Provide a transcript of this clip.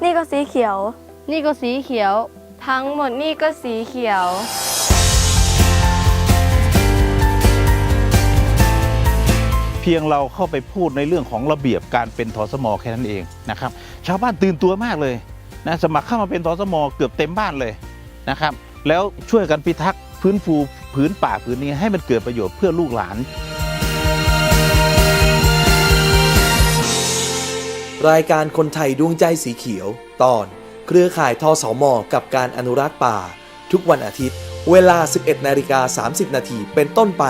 สีเขียว นี่ก็สีเขียว ทั้งหมดนี่ก็สีเขียว เพียงเราเข้าไปพูดในเรื่องของระเบียบการเป็นทสมแค่นั้นเองนะครับ ชาวบ้านตื่นตัวมากเลยนะสมัครเข้ามาเป็นทสมเกือบเต็มบ้านเลยนะครับ แล้วช่วยกันพิทักษ์พื้นฟูผืนป่าผืนนี้ให้มันเกิดประโยชน์เพื่อลูกหลาน รายการคนไทยดวงใจสีเขียว ตอน เครือข่ายทอสอมอกับการอนุรักษ์ป่า ทุกวันอาทิตย์ เวลา 11นาฬิกา30 นาทีเป็นต้นไป